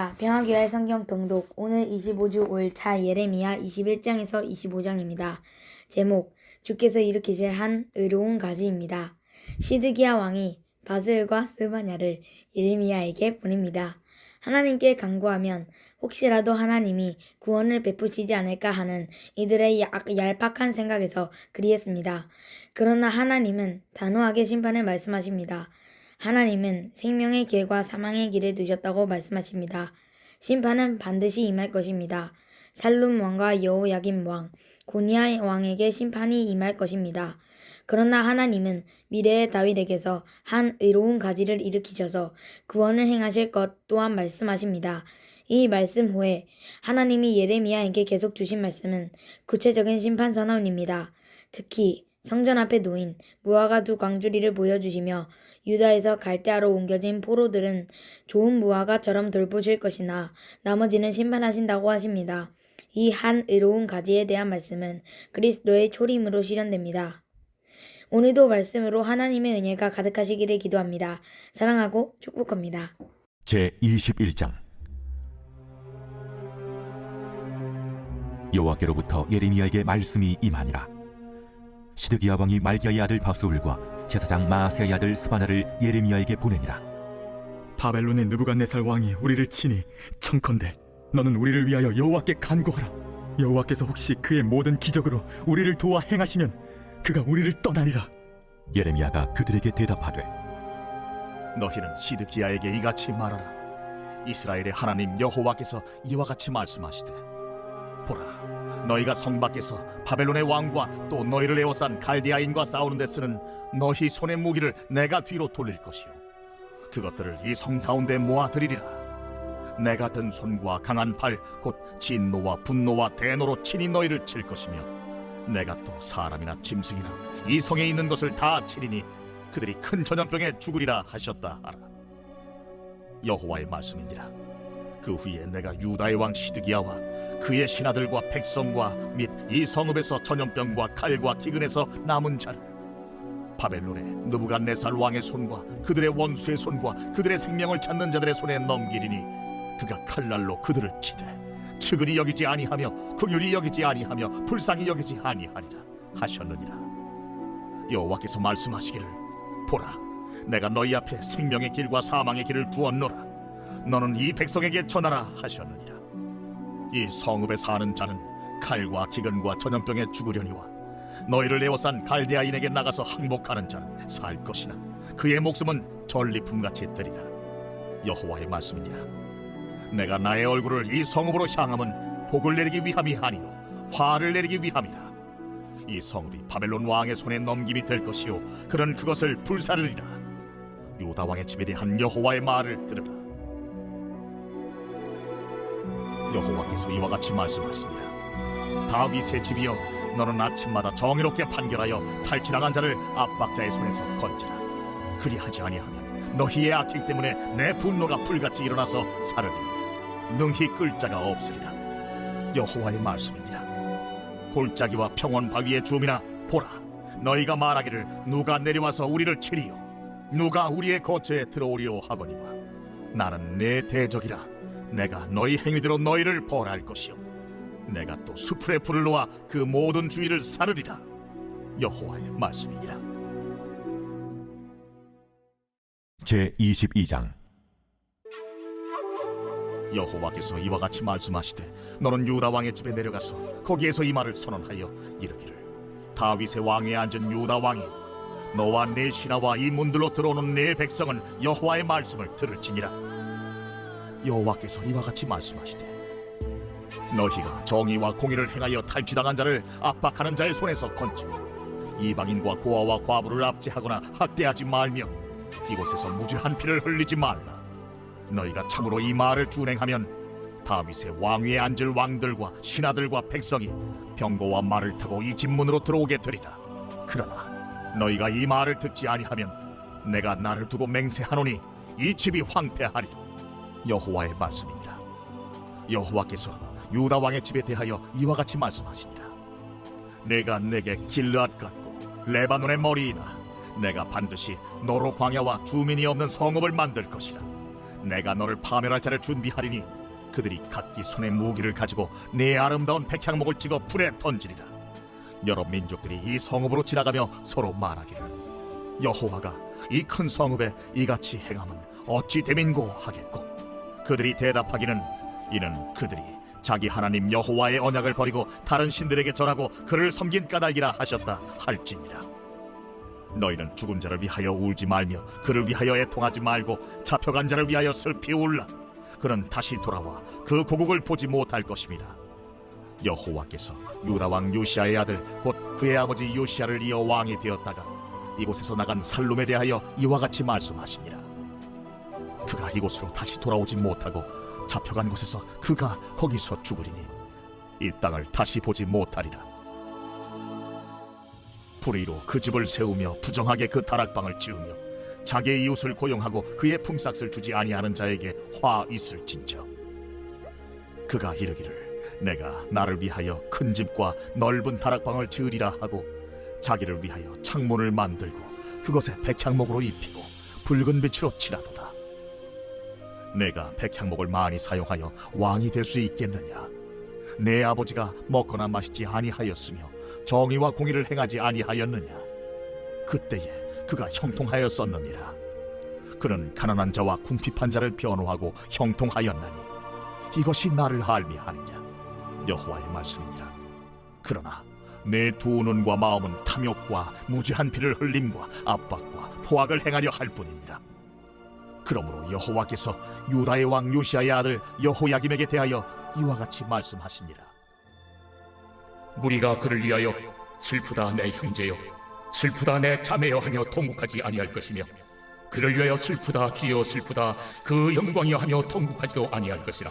할렐루야 평화교회 성경 동독 오늘 25주 5일차 예레미야 21장에서 25장입니다. 제목 주께서 일으키실 한 의로운 가지입니다. 시드기야 왕이 바슬과 스바냐를 예레미야에게 보냅니다. 하나님께 간구하면 혹시라도 하나님이 구원을 베푸시지 않을까 하는 이들의 야- 얄팍한 생각에서 그리했습니다. 그러나 하나님은 단호하게 심판을 말씀하십니다. 하나님은 생명의 길과 사망의 길을 두셨다고 말씀하십니다. 심판은 반드시 임할 것입니다. 살룸 왕과 여호야김 왕, 고니아 왕에게 심판이 임할 것입니다. 그러나 하나님은 미래의 다윗에게서 한 의로운 가지를 일으키셔서 구원을 행하실 것 또한 말씀하십니다. 이 말씀 후에 하나님이 예레미야에게 계속 주신 말씀은 구체적인 심판 선언입니다. 특히 성전 앞에 놓인 무화과 두 광주리를 보여주시며 유다에서 갈대아로 옮겨진 포로들은 좋은 무화과처럼 돌보실 것이나 나머지는 심판하신다고 하십니다. 이 한 의로운 가지에 대한 말씀은 그리스도의 초림으로 실현됩니다. 오늘도 말씀으로 하나님의 은혜가 가득하시기를 기도합니다. 사랑하고 축복합니다. 제 21장 여호와께로부터 예레미야에게 말씀이 임하니라 시드기야 왕이 말기야의 아들 바스울과 제사장 마아세야의 아들 스바나를 예레미야에게 보내니라. 바벨론의 느부갓네살 왕이 우리를 치니 청컨대 너는 우리를 위하여 여호와께 간구하라. 여호와께서 혹시 그의 모든 기적으로 우리를 도와 행하시면 그가 우리를 떠나리라. 예레미야가 그들에게 대답하되 너희는 시드기야에게 이같이 말하라. 이스라엘의 하나님 여호와께서 이와 같이 말씀하시되 보라 너희가 성 밖에서 바벨론의 왕과 또 너희를 에워싼 갈디아인과 싸우는 데 쓰는 너희 손의 무기를 내가 뒤로 돌릴 것이요 그것들을 이 성 가운데 모아들이리라 내 같은 손과 강한 팔 곧 진노와 분노와 대노로 친히 너희를 칠 것이며 내가 또 사람이나 짐승이나 이 성에 있는 것을 다 치리니 그들이 큰 전염병에 죽으리라 하셨다 하라. 여호와의 말씀이니라. 그 후에 내가 유다의 왕 시드기야와 그의 신하들과 백성과 및 이 성읍에서 전염병과 칼과 기근에서 남은 자를 바벨론의 느부갓네살 왕의 손과 그들의 원수의 손과 그들의 생명을 찾는 자들의 손에 넘기리니 그가 칼날로 그들을 치되 측은히 여기지 아니하며 긍휼히 여기지 아니하며 불쌍히 여기지 아니하리라 하셨느니라. 여호와께서 말씀하시기를 보라. 내가 너희 앞에 생명의 길과 사망의 길을 두었노라. 너는 이 백성에게 전하라 하셨느니라 이 성읍에 사는 자는 칼과 기근과 전염병에 죽으려니와 너희를 에워싼 갈대아인에게 나가서 항복하는 자는 살 것이나 그의 목숨은 전리품같이 되리라. 여호와의 말씀이니라. 내가 나의 얼굴을 이 성읍으로 향함은 복을 내리기 위함이 아니요 화를 내리기 위함이라. 이 성읍이 바벨론 왕의 손에 넘김이 될 것이요 그는 그것을 불사르리라. 유다 왕의 집에 대한 여호와의 말을 들으라 여호와께서 이와 같이 말씀하시니라. 다윗의 집이여 너는 아침마다 정의롭게 판결하여 탈취당한 자를 압박자의 손에서 건지라. 그리하지 아니하면 너희의 악행 때문에 내 분노가 불같이 일어나서 사르리니 능히 끌 자가 없으리라. 여호와의 말씀이니라. 골짜기와 평원 바위의 주민아 보라. 너희가 말하기를 누가 내려와서 우리를 치리요? 누가 우리의 거처에 들어오리요 하거니와 나는 내 대적이라 내가 너희 행위대로 너희를 벌할 것이요. 내가 또 수풀의 불을 놓아 그 모든 주위를 사르리라. 여호와의 말씀이니라. 제 22장. 여호와께서 이와 같이 말씀하시되 너는 유다 왕의 집에 내려가서 거기에서 이 말을 선언하여 이르기를 다윗의 왕에 앉은 유다 왕이 너와 내 신하와 이 문들로 들어오는 내 백성은 여호와의 말씀을 들을지니라 여호와께서 이와 같이 말씀하시되 너희가 정의와 공의를 행하여 탈취당한 자를 압박하는 자의 손에서 건지고 이방인과 고아와 과부를 압제하거나 학대하지 말며 이곳에서 무죄한 피를 흘리지 말라 너희가 참으로 이 말을 준행하면 다윗의 왕위에 앉을 왕들과 신하들과 백성이 병거와 말을 타고 이 집문으로 들어오게 되리라. 그러나 너희가 이 말을 듣지 아니하면 내가 나를 두고 맹세하노니 이 집이 황폐하리라. 여호와의 말씀이니라. 여호와께서 유다 왕의 집에 대하여 이와 같이 말씀하시니라. 내가 내게 길르앗 같고 레바논의 머리이나 내가 반드시 너로 광야와 주민이 없는 성읍을 만들 것이라. 내가 너를 파멸할 자를 준비하리니 그들이 각기 손에 무기를 가지고 내 아름다운 백향목을 찍어 불에 던지리라 여러 민족들이 이 성읍으로 지나가며 서로 말하기를 여호와가 이 큰 성읍에 이같이 행함은 어찌 됨인고 하겠고 그들이 대답하기는 이는 그들이 자기 하나님 여호와의 언약을 버리고 다른 신들에게 절하고 그를 섬긴 까닭이라 하셨다 할지니라. 너희는 죽은 자를 위하여 울지 말며 그를 위하여 애통하지 말고 잡혀간 자를 위하여 슬피 울라. 그는 다시 돌아와 그 고국을 보지 못할 것입니다. 여호와께서 유다 왕 요시아의 아들 곧 그의 아버지 요시아를 이어 왕이 되었다가 이곳에서 나간 살룸에 대하여 이와 같이 말씀하시니라 그가 이곳으로 다시 돌아오지 못하고 잡혀간 곳에서 그가 거기서 죽으리니 이 땅을 다시 보지 못하리라. 불의로 그 집을 세우며 부정하게 그 다락방을 지으며 자기의 이웃을 고용하고 그의 품삯을 주지 아니하는 자에게 화 있을진저. 그가 이르기를 내가 나를 위하여 큰 집과 넓은 다락방을 지으리라 하고 자기를 위하여 창문을 만들고 그것에 백향목으로 입히고 붉은 빛으로 칠하도다 내가 백향목을 많이 사용하여 왕이 될 수 있겠느냐? 내 아버지가 먹거나 마시지 아니하였으며 정의와 공의를 행하지 아니하였느냐? 그때에 그가 형통하였었느니라. 그는 가난한 자와 궁핍한 자를 변호하고 형통하였나니 이것이 나를 알미하느냐? 여호와의 말씀이니라. 그러나 내 두 눈과 마음은 탐욕과 무죄한 피를 흘림과 압박과 포악을 행하려 할 뿐이니라 그러므로 여호와께서 유다의 왕 요시아의 아들 여호야김에게 대하여 이와 같이 말씀하시니라. 무리가 그를 위하여 슬프다 내 형제여 슬프다 내 자매여 하며 통곡하지 아니할 것이며 그를 위하여 슬프다 주여 슬프다 그 영광이여 하며 통곡하지도 아니할 것이라.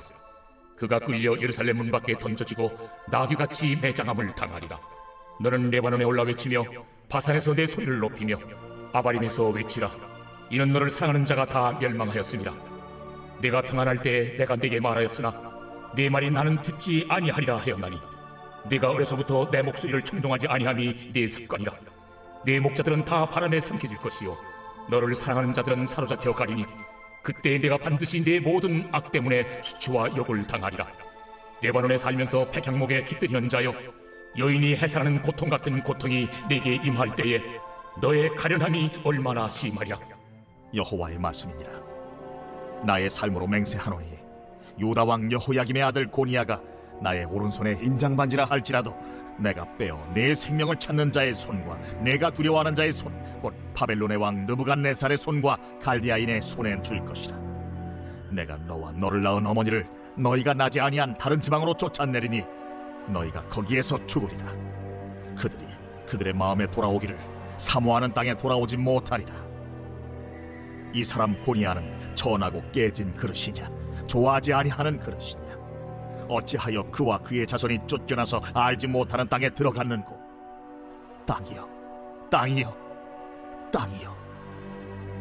그가 끌려 예루살렘 문 밖에 던져지고 나귀같이 매장함을 당하리라. 너는 레바논에 올라 외치며 바산에서 내 소리를 높이며 아바림에서 외치라 이는 너를 사랑하는 자가 다 멸망하였습니다. 내가 평안할 때 내가 네게 말하였으나 네 말이 나는 듣지 아니하리라 하였나니 네가 어려서부터 내 목소리를 청종하지 아니함이 네 습관이라. 네 목자들은 다 바람에 삼켜질 것이요 너를 사랑하는 자들은 사로잡혀 가리니 그때 내가 반드시 네 모든 악 때문에 수치와 욕을 당하리라. 레바논에 살면서 백향목에 깃들이는 자여 여인이 해산하는 고통 같은 고통이 내게 임할 때에 너의 가련함이 얼마나 심하랴 여호와의 말씀이니라. 나의 삶으로 맹세하노니 유다 왕 여호야김의 아들 고니야가 나의 오른손에 인장 반지라 할지라도 내가 빼어 내 생명을 찾는 자의 손과 내가 두려워하는 자의 손 곧 바벨론의 왕 느부갓네살의 손과 갈디아인의 손에 줄 것이라. 내가 너와 너를 낳은 어머니를 너희가 나지 아니한 다른 지방으로 쫓아내리니 너희가 거기에서 죽으리라. 그들이 그들의 마음에 돌아오기를 사모하는 땅에 돌아오지 못하리라 이 사람 고니아는 천하고 깨진 그릇이냐 좋아하지 아니하는 그릇이냐? 어찌하여 그와 그의 자손이 쫓겨나서 알지 못하는 땅에 들어갔는고? 땅이여 땅이여 땅이여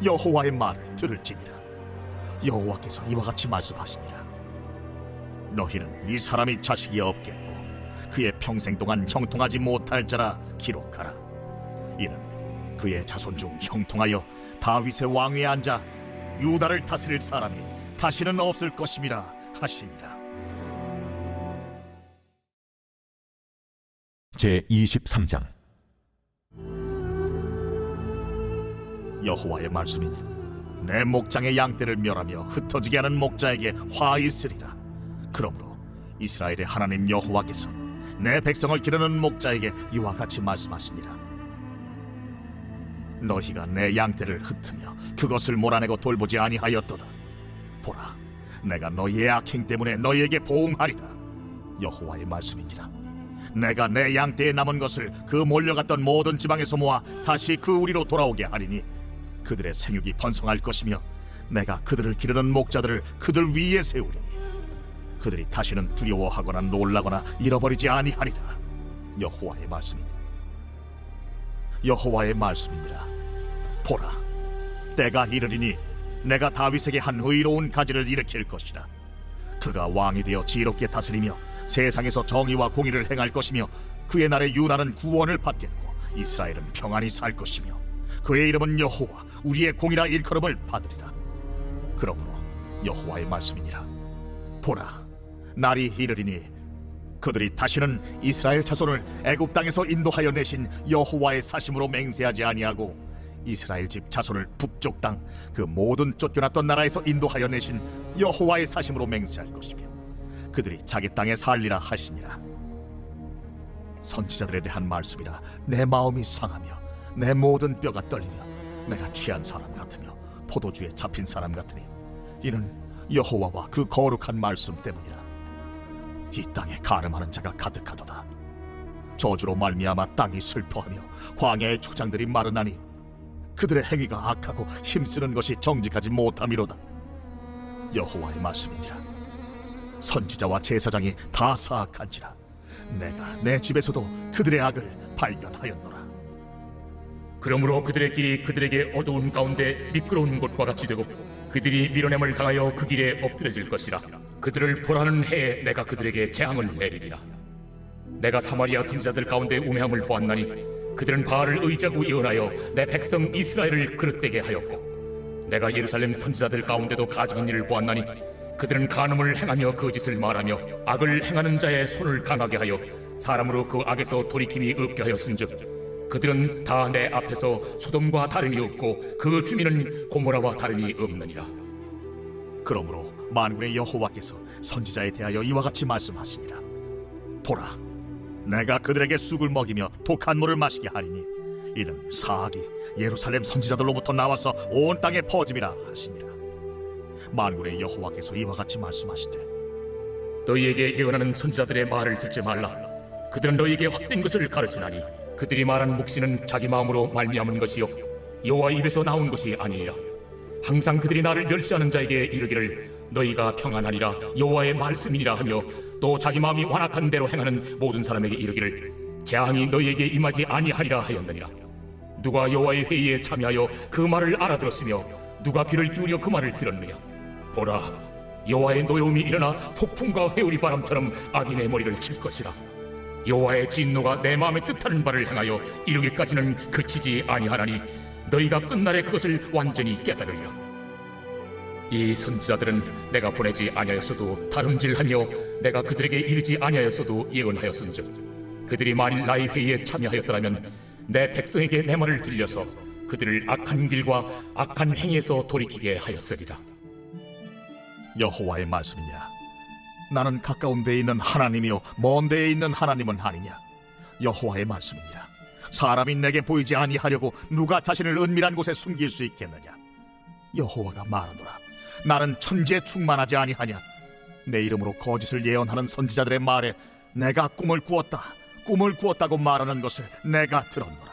여호와의 말을 들을지니라. 여호와께서 이와 같이 말씀하시니라. 너희는 이 사람이 자식이 없겠고 그의 평생 동안 형통하지 못할 자라 기록하라. 이는 그의 자손 중 형통하여 다윗의 왕위에 앉아 유다를 다스릴 사람이 다시는 없을 것임이라 하시니라. 제 23장. 여호와의 말씀이니 내 목장의 양떼를 멸하며 흩어지게 하는 목자에게 화 있으리라. 그러므로 이스라엘의 하나님 여호와께서 내 백성을 기르는 목자에게 이와 같이 말씀하시니라 너희가 내 양떼를 흩으며 그것을 몰아내고 돌보지 아니하였도다. 보라 내가 너희의 악행 때문에 너희에게 보응하리라. 여호와의 말씀이니라. 내가 내 양떼에 남은 것을 그 몰려갔던 모든 지방에서 모아 다시 그 우리로 돌아오게 하리니 그들의 생육이 번성할 것이며 내가 그들을 기르는 목자들을 그들 위에 세우리니 그들이 다시는 두려워하거나 놀라거나 잃어버리지 아니하리라. 여호와의 말씀이니 여호와의 말씀이니라. 보라 때가 이르리니 내가 다윗에게 한 의로운 가지를 일으킬 것이라 그가 왕이 되어 지혜롭게 다스리며 세상에서 정의와 공의를 행할 것이며 그의 날에 유다는 구원을 받겠고 이스라엘은 평안히 살 것이며 그의 이름은 여호와 우리의 공이라 일컬음을 받으리라. 그러므로 여호와의 말씀이니라. 보라 날이 이르리니 그들이 다시는 이스라엘 자손을 애굽 땅에서 인도하여 내신 여호와의 사심으로 맹세하지 아니하고 이스라엘 집 자손을 북쪽 땅 그 모든 쫓겨났던 나라에서 인도하여 내신 여호와의 사심으로 맹세할 것이며 그들이 자기 땅에 살리라 하시니라. 선지자들에 대한 말씀이라 내 마음이 상하며 내 모든 뼈가 떨리며 내가 취한 사람 같으며 포도주에 잡힌 사람 같으니 이는 여호와와 그 거룩한 말씀 때문이라 이 땅에 가늠하는 자가 가득하도다. 저주로 말미암아 땅이 슬퍼하며 광야의 초장들이 마르나니 그들의 행위가 악하고 힘쓰는 것이 정직하지 못함이로다. 여호와의 말씀이니라. 선지자와 제사장이 다 사악한지라. 내가 내 집에서도 그들의 악을 발견하였노라. 그러므로 그들의 길이 그들에게 어두운 가운데 미끄러운 곳과 같이 되고 그들이 밀어냄을 당하여 그 길에 엎드려질 것이라 그들을 보라는 해에 내가 그들에게 재앙을 내리리라. 내가 사마리아 선지자들 가운데 우매함을 보았나니 그들은 바알을 의지하고 예언하여 내 백성 이스라엘을 그릇되게 하였고 내가 예루살렘 선지자들 가운데도 가증한 일을 보았나니 그들은 간음을 행하며 거짓을 말하며 악을 행하는 자의 손을 강하게 하여 사람으로 그 악에서 돌이킴이 없게 하였은즉 그들은 다 내 앞에서 소돔과 다름이 없고 그 주민은 고모라와 다름이 없느니라 그러므로 만군의 여호와께서 선지자에 대하여 이와 같이 말씀하시니라. 보라 내가 그들에게 쑥을 먹이며 독한 물을 마시게 하리니 이는 사악이 예루살렘 선지자들로부터 나와서 온 땅에 퍼짐이라 하시니라. 만군의 여호와께서 이와 같이 말씀하시되 너희에게 예언하는 선지자들의 말을 듣지 말라. 그들은 너희에게 확된 것을 가르치나니 그들이 말한 묵시는 자기 마음으로 말미암은 것이요 여호와 입에서 나온 것이 아니니라 항상 그들이 나를 멸시하는 자에게 이르기를 너희가 평안하리라. 여호와의 말씀이니라 하며 또 자기 마음이 완악한 대로 행하는 모든 사람에게 이르기를 재앙이 너희에게 임하지 아니하리라 하였느니라. 누가 여호와의 회의에 참여하여 그 말을 알아들었으며 누가 귀를 기울여 그 말을 들었느냐? 보라 여호와의 노여움이 일어나 폭풍과 회오리 바람처럼 악인의 머리를 칠 것이라. 여호와의 진노가 내 마음에 뜻하는 바를 행하여 이르기까지는 그치지 아니하나니 너희가 끝날에 그것을 완전히 깨달으리라. 이 선지자들은 내가 보내지 아니하였어도 다름질하며 내가 그들에게 이르지 아니하였어도 예언하였은즉 그들이 만일 나의 회의에 참여하였더라면 내 백성에게 내 말을 들려서 그들을 악한 길과 악한 행위에서 돌이키게 하였으리라. 여호와의 말씀이니라 나는 가까운 데에 있는 하나님이요 먼 데에 있는 하나님은 아니냐? 여호와의 말씀이니라 사람이 내게 보이지 아니하려고 누가 자신을 은밀한 곳에 숨길 수 있겠느냐? 여호와가 말하노라. 나는 천지에 충만하지 아니하냐? 내 이름으로 거짓을 예언하는 선지자들의 말에 내가 꿈을 꾸었다. 꿈을 꾸었다고 말하는 것을 내가 들었노라.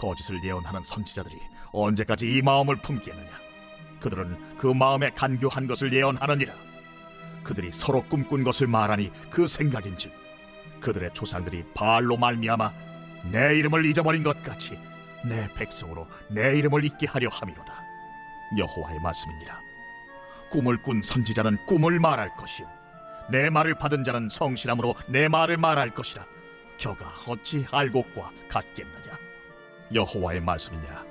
거짓을 예언하는 선지자들이 언제까지 이 마음을 품겠느냐? 그들은 그 마음에 간교한 것을 예언하느니라. 그들이 서로 꿈꾼 것을 말하니 그 생각인즉 그들의 조상들이 바알로 말미암아 내 이름을 잊어버린 것 같이 내 백성으로 내 이름을 잊게 하려 함이로다. 여호와의 말씀이니라. 꿈을 꾼 선지자는 꿈을 말할 것이요. 내 말을 받은 자는 성실함으로 내 말을 말할 것이라. 겨가 어찌 알곡과 같겠느냐? 여호와의 말씀이니라.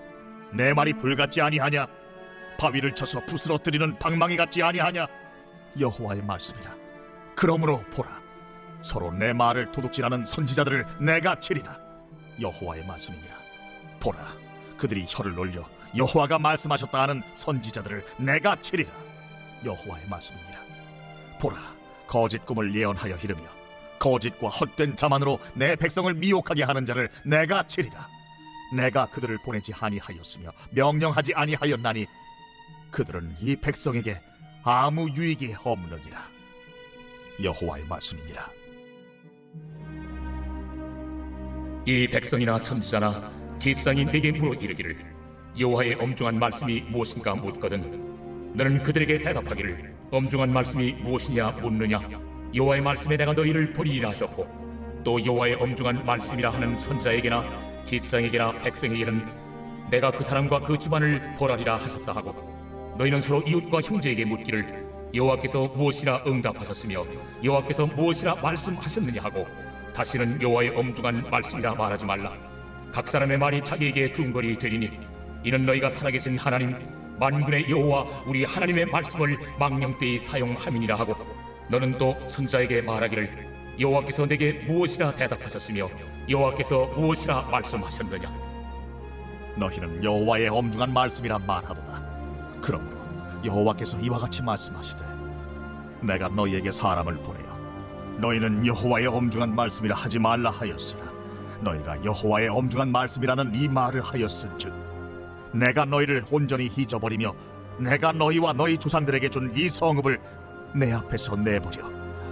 내 말이 불같지 아니하냐? 바위를 쳐서 부스러뜨리는 방망이 같지 아니하냐? 여호와의 말씀이라. 그러므로 보라. 서로 내 말을 도둑질하는 선지자들을 내가 치리라 여호와의 말씀이니라. 보라 그들이 혀를 놀려 여호와가 말씀하셨다 하는 선지자들을 내가 치리라. 여호와의 말씀이니라. 보라 거짓 꿈을 예언하여 이르며 거짓과 헛된 자만으로 내 백성을 미혹하게 하는 자를 내가 치리라. 내가 그들을 보내지 아니하였으며 명령하지 아니하였나니 그들은 이 백성에게 아무 유익이 없느니라. 여호와의 말씀이니라 이 백성이나 선지자나 내게 물어 이르기를 여호와의 엄중한 말씀이 무엇인가 묻거든 너는 그들에게 대답하기를 엄중한 말씀이 무엇이냐 묻느냐? 여호와의 말씀에 내가 너희를 버리리라 하셨고 또 여호와의 엄중한 말씀이라 하는 선지자에게나 제사장에게나 백성에게는 내가 그 사람과 그 집안을 벌하리라 하셨다 하고 너희는 서로 이웃과 형제에게 묻기를 여호와께서 무엇이라 응답하셨으며 여호와께서 무엇이라 말씀하셨느냐 하고 다시는 여호와의 엄중한 말씀이라 말하지 말라 각 사람의 말이 자기에게 중거리 되리니 이는 너희가 살아계신 하나님 만군의 여호와 우리 하나님의 말씀을 망령되이 사용함이니라 하고 너는 또 선자에게 말하기를 여호와께서 내게 무엇이라 대답하셨으며 여호와께서 무엇이라 말씀하셨느냐 너희는 여호와의 엄중한 말씀이라 말하도다. 그러므로 여호와께서 이와 같이 말씀하시되 내가 너희에게 사람을 보내어 너희는 여호와의 엄중한 말씀이라 하지 말라 하였으나 너희가 여호와의 엄중한 말씀이라는 이 말을 하였은즉 내가 너희를 온전히 잊어버리며 내가 너희와 너희 조상들에게 준 이 성읍을 내 앞에서 내버려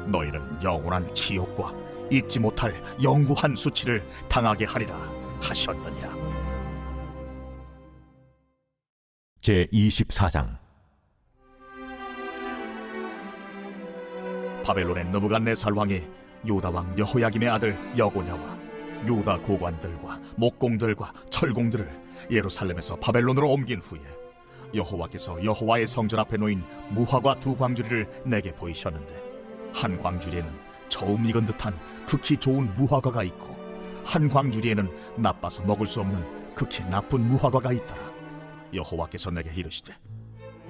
너희는 영원한 지옥과 잊지 못할 영구한 수치를 당하게 하리라 하셨느니라. 제 24장 바벨론의 느부갓네살 왕이 유다 왕 여호야김의 아들 여고냐와 유다 고관들과 목공들과 철공들을 예루살렘에서 바벨론으로 옮긴 후에 여호와께서 여호와의 성전 앞에 놓인 무화과 두 광주리를 내게 보이셨는데 한 광주리에는 처음 익은 듯한 극히 좋은 무화과가 있고 한 광주리에는 나빠서 먹을 수 없는 극히 나쁜 무화과가 있더라. 여호와께서 내게 이르시되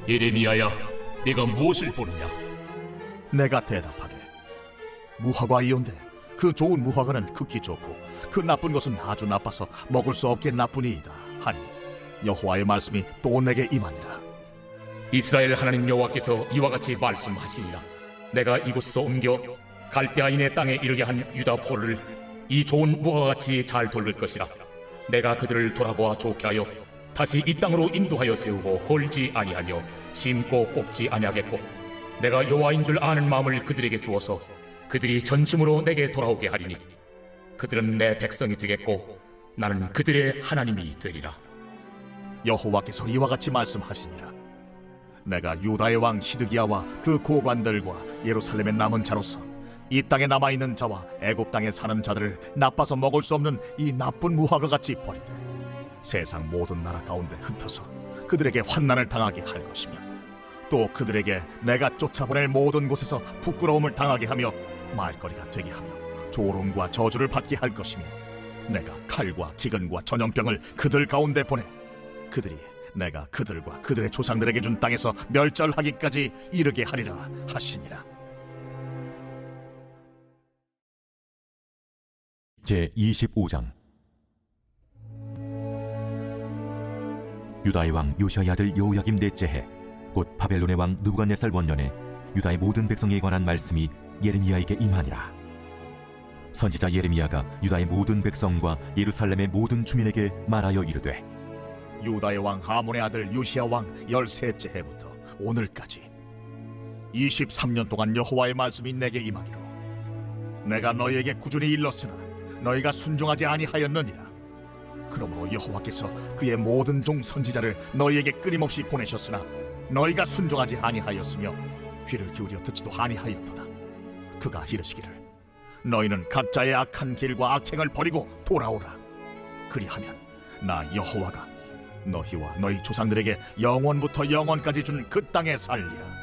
예레미야야 네가 무엇을 보느냐 내가 대답하되 무화과이온데 그 좋은 무화과는 극히 좋고 그 나쁜 것은 아주 나빠서 먹을 수 없게 나쁘니이다 하니 여호와의 말씀이 또 내게 임하니라. 이스라엘 하나님 여호와께서 이와 같이 말씀하시니라. 내가 이곳에서 옮겨 갈대아인의 땅에 이르게 한 유다 포를 이 좋은 무화과 같이 잘 돌릴 것이라. 내가 그들을 돌아보아 좋게 하여 다시 이 땅으로 인도하여 세우고 홀지 아니하며 심고 뽑지 아니하겠고 내가 여호와인 줄 아는 마음을 그들에게 주어서 그들이 전심으로 내게 돌아오게 하리니 그들은 내 백성이 되겠고 나는 그들의 하나님이 되리라. 여호와께서 이와 같이 말씀하시니라. 내가 유다의 왕 시드기야와 그 고관들과 예루살렘의 남은 자로서 이 땅에 남아 있는 자와 애굽 땅에 사는 자들을 나빠서 먹을 수 없는 이 나쁜 무화과 같이 버리되 세상 모든 나라 가운데 흩어서 그들에게 환난을 당하게 할 것이며 또 그들에게 내가 쫓아보낼 모든 곳에서 부끄러움을 당하게 하며 말거리가 되게 하며 조롱과 저주를 받게 할 것이며 내가 칼과 기근과 전염병을 그들 가운데 보내 그들이 내가 그들과 그들의 조상들에게 준 땅에서 멸절하기까지 이르게 하리라 하시니라. 제 25장. 유다의 왕 요시아의 아들 여호야김 넷째 해 곧 바벨론의 왕 느부갓네살 원년에 유다의 모든 백성에 관한 말씀이 예레미야에게 임하니라. 선지자 예레미야가 유다의 모든 백성과 예루살렘의 모든 주민에게 말하여 이르되 유다의 왕 하몬의 아들 요시야 왕 열셋째 해부터 오늘까지 23년 동안 여호와의 말씀이 내게 임하기로. 내가 너희에게 꾸준히 일렀으나 너희가 순종하지 아니하였느니라. 그러므로 여호와께서 그의 모든 종 선지자를 너희에게 끊임없이 보내셨으나 너희가 순종하지 아니하였으며 귀를 기울여 듣지도 아니하였도다 그가 이르시기를 너희는 각자의 악한 길과 악행을 버리고 돌아오라 그리하면 나 여호와가 너희와 너희 조상들에게 영원부터 영원까지 준 그 땅에 살리라.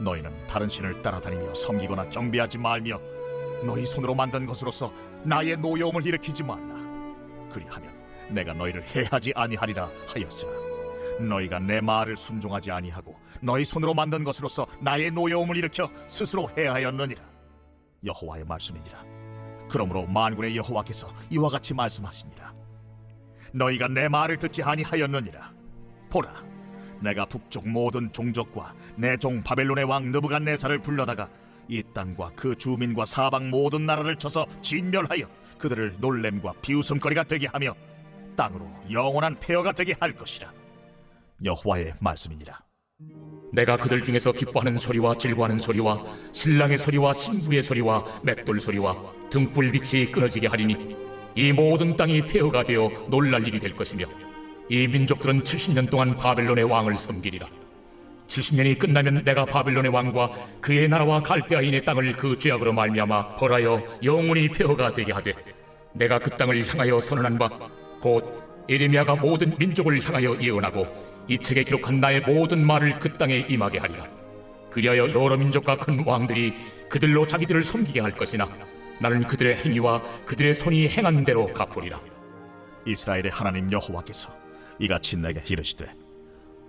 너희는 다른 신을 따라다니며 섬기거나 경배하지 말며 너희 손으로 만든 것으로서 나의 노여움을 일으키지 말라. 그리하면 내가 너희를 해하지 아니하리라 하였으나 너희가 내 말을 순종하지 아니하고 너희 손으로 만든 것으로서 나의 노여움을 일으켜 스스로 해하였느니라. 여호와의 말씀이니라. 그러므로 만군의 여호와께서 이와 같이 말씀하시니라. 너희가 내 말을 듣지 아니하였느니라 보라 내가 북쪽 모든 종족과 내 종 바벨론의 왕 느부갓네살을 불러다가 이 땅과 그 주민과 사방 모든 나라를 쳐서 진멸하여 그들을 놀램과 비웃음거리가 되게 하며 땅으로 영원한 폐허가 되게 할 것이라 여호와의 말씀이니라. 내가 그들 중에서 기뻐하는 소리와 즐거워하는 소리와 신랑의 소리와 신부의 소리와 맷돌 소리와 등불빛이 끊어지게 하리니 이 모든 땅이 폐허가 되어 놀랄 일이 될 것이며 이 민족들은 70년 동안 바벨론의 왕을 섬기리라. 70년이 끝나면 내가 바벨론의 왕과 그의 나라와 갈대아인의 땅을 그 죄악으로 말미암아 벌하여 영원히 폐허가 되게 하되 내가 그 땅을 향하여 선언한 바 곧 에레미야가 모든 민족을 향하여 예언하고 이 책에 기록한 나의 모든 말을 그 땅에 임하게 하리라. 그리하여 여러 민족과 큰 왕들이 그들로 자기들을 섬기게 할 것이나 나는 그들의 행위와 그들의 손이 행한 대로 갚으리라. 이스라엘의 하나님 여호와께서 이같이 내게 이르시되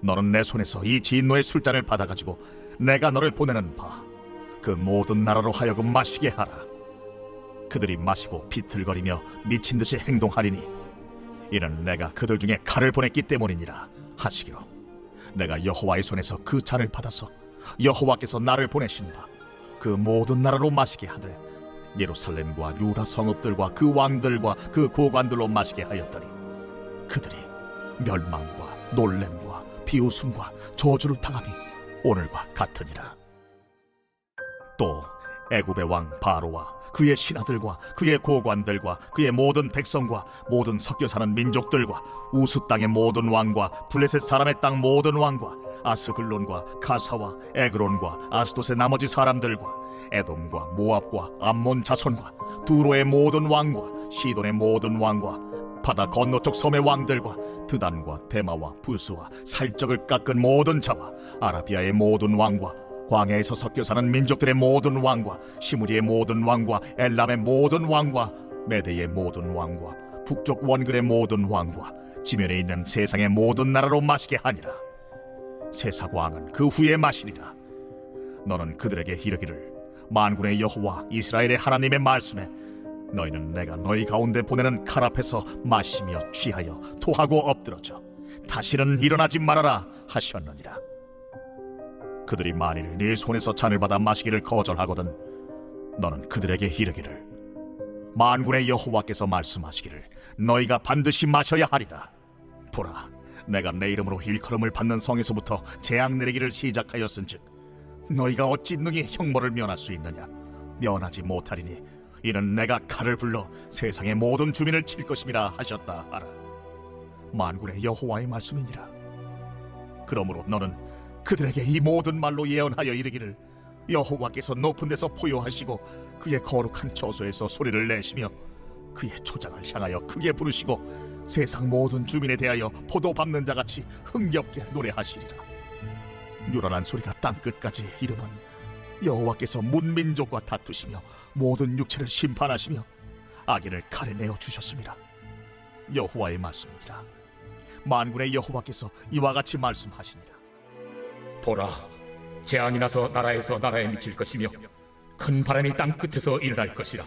너는 내 손에서 이 진노의 술잔을 받아가지고 내가 너를 보내는 바 그 모든 나라로 하여금 마시게 하라. 그들이 마시고 비틀거리며 미친 듯이 행동하리니 이는 내가 그들 중에 칼을 보냈기 때문이니라 하시기로. 내가 여호와의 손에서 그 잔을 받아서 여호와께서 나를 보내신 바 그 모든 나라로 마시게 하되 예루살렘과 유다 성읍들과 그 왕들과 그 고관들로 마시게 하였더니 그들이 멸망과 놀램과 비웃음과 저주를 당함이 오늘과 같으니라. 또 애굽의 왕 바로와 그의 신하들과 그의 고관들과 그의 모든 백성과 모든 섞여 사는 민족들과 우스 땅의 모든 왕과 블레셋 사람의 땅 모든 왕과 아스글론과 가사와 에그론과 아스돗의 나머지 사람들과 에돔과 모압과 암몬 자손과 두로의 모든 왕과 시돈의 모든 왕과 바다 건너쪽 섬의 왕들과 드단과 데마와 부스와 살적을 깎은 모든 자와 아라비아의 모든 왕과 광야에서 섞여 사는 민족들의 모든 왕과 시무리의 모든 왕과 엘람의 모든 왕과 메대의 모든 왕과 북쪽 원글의 모든 왕과 지면에 있는 세상의 모든 나라로 마시게 하니라. 세상 왕은 그 후에 마시리라. 너는 그들에게 이르기를 만군의 여호와 이스라엘의 하나님의 말씀에 너희는 내가 너희 가운데 보내는 칼 앞에서 마시며 취하여 토하고 엎드러져 다시는 일어나지 말아라 하셨느니라 그들이 만일 네 손에서 잔을 받아 마시기를 거절하거든 너는 그들에게 이르기를 만군의 여호와께서 말씀하시기를 너희가 반드시 마셔야 하리라. 보라 내가 내 이름으로 일컬음을 받는 성에서부터 재앙 내리기를 시작하였은즉 너희가 어찌 능히 형벌을 면할 수 있느냐? 면하지 못하리니 이는 내가 칼을 불러 세상의 모든 주민을 칠 것임이라 하셨다 하라. 만군의 여호와의 말씀이니라. 그러므로 너는 그들에게 이 모든 말로 예언하여 이르기를 여호와께서 높은 데서 포효하시고 그의 거룩한 처소에서 소리를 내시며 그의 초장을 향하여 크게 부르시고 세상 모든 주민에 대하여 포도 밟는 자같이 흥겹게 노래하시리라. 요란한 소리가 땅 끝까지 이르면 여호와께서 문민족과 다투시며 모든 육체를 심판하시며 악인을 칼에 내어 주셨습니다. 여호와의 말씀이니라. 만군의 여호와께서 이와 같이 말씀하시니라 보라, 재앙이 나서 나라에서 나라에 미칠 것이며 큰 바람이 땅 끝에서 일어날 것이라.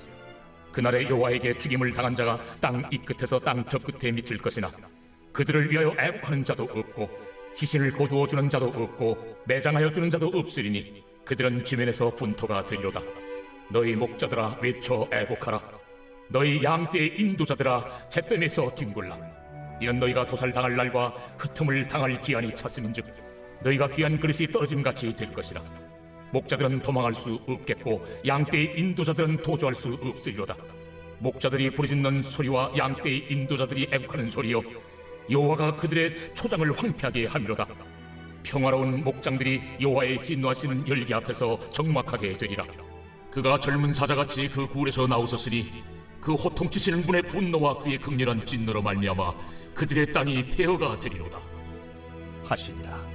그날에 여호와에게 죽임을 당한 자가 땅 이 끝에서 땅 저 끝에 미칠 것이나 그들을 위하여 애국하는 자도 없고 시신을 거두어 주는 자도 없고 매장하여 주는 자도 없으리니 그들은 지면에서 분토가 되리로다. 너희 목자들아 외쳐 애곡하라. 너희 양떼의 인도자들아 잿뱀에서 뒹굴라. 이는 너희가 도살당할 날과 흩음을 당할 기한이 찼음인즉 너희가 귀한 그릇이 떨어짐 같이 될 것이라. 목자들은 도망할 수 없겠고 양떼의 인도자들은 도주할 수 없으리로다. 목자들이 부르짖는 소리와 양떼의 인도자들이 애국하는 소리요 여호와가 그들의 초장을 황폐하게 함이로다. 평화로운 목장들이 여호와의 진노하시는 열기 앞에서 적막하게 되리라. 그가 젊은 사자같이 그 굴에서 나오셨으니 그 호통치시는 분의 분노와 그의 극렬한 진노로 말미암아 그들의 땅이 폐허가 되리로다. 하시니라